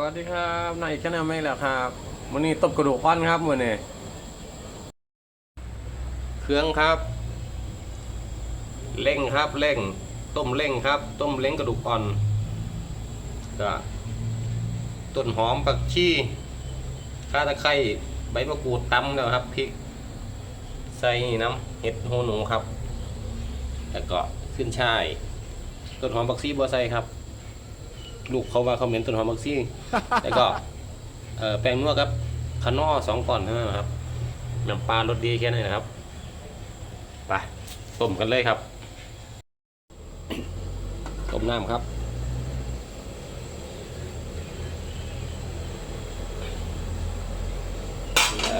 สวัสดีครับนายแค่นั้นไม่แล้วครับวันนี้ตบกระดูกอ่อนครับวันนี้เครื่องครับเร่งครับเร่ง ต้มเร่งครับ ต้มเล้งกระดูกอ่อนก็ต้นหอมผักชีข้าตะไคร้ใบมะกรูดตำแล้วครับพริก ใส่น้ำเห็ดโหนูครับ แล้วก็ขึ้นช่ายต้นหอมผักชีบัวใส่ครับ ลูกเขาว่าเขาเหม็นต้นหอมบักซี่ แล้วก็เอ่อแป้งนวดครับขานอสองก่อนเท่านั้นนะครับน้ำปลารสดีแค่นี้นะครับไปต้มกันเลยครับต้มน้ำครับ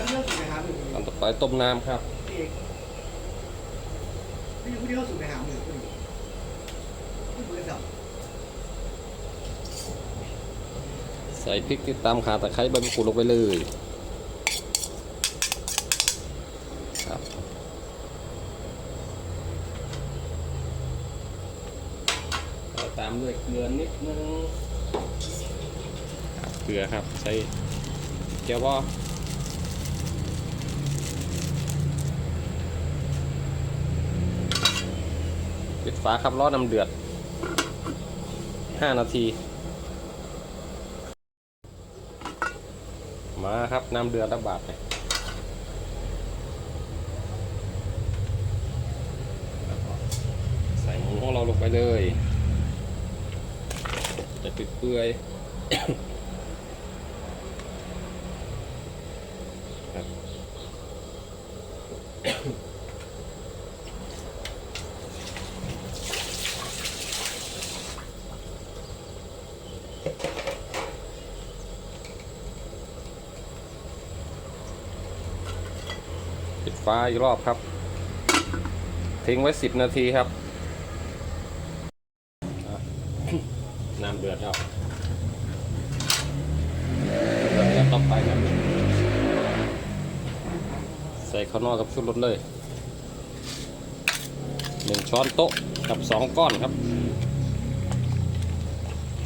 เรื่องสุดไปหาหนึ่งตอนต่อไปต้มน้ำครับเอกพี่ผู้เดียวสุดไปหาหนึ่งคุณคุณบริษัท ส่พริกที่ตามขาตะไคร้ใบมะกรูดลงไปเลยครับตามด้วยเกลือนิดนึงเกลือครับใส่เจียวบอปิดฝาครับรอน้ำเดือด 5 นาที มาครับน้ำเดือดระบาดเลยใส่หมูของเราลงไปเลย จะติดเปื่อย ปิดฟ้าอีกรอบครับ ทิ้งไว้ 10 นาทีครับ น้ำเดือดแล้วเดือดแล้วต่อไปครับ ใส่ข้าวนอกกับชุดรสเลยหนึ่งช้อนโต๊ะกับสองก้อนครับ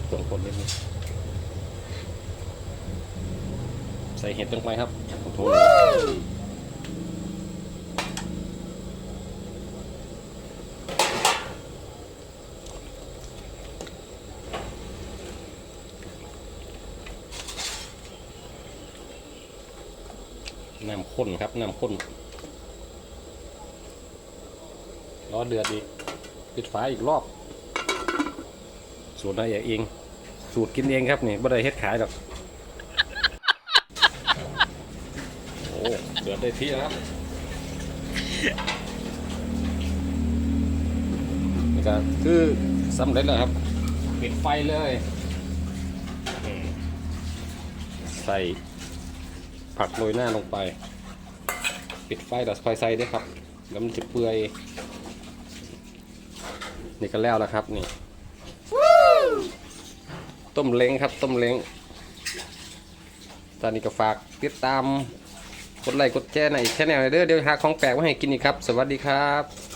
ส่วนคนนิดนึงใส่เห็ดลงไปครับโอ้โห น้ำข้นครับน้ำข้นรอเดือดอีกปิดฝาอีกรอบ สูตรนายเอง สูตรกินเองครับนี่บ่ได้เฮ็ดขายหรอกโอ้เดือดได้ที่แล้วครับนี่ก็คือสำเร็จแล้วครับปิดไฟเลยใส่ ผักโรยหน้าลงไป ปิดไฟแล้วค่อยใส่ด้วยครับแล้วมันจะเปื่อยนี่ก็แล้วนะครับนี่ต้มเล้งครับต้มเล้งตอนนี้ก็ฝากติดตามกดไลค์กดแชร์ในแชแนลเด้อเดี๋ยวหาของแปลกมาให้กินอีกครับ สวัสดีครับ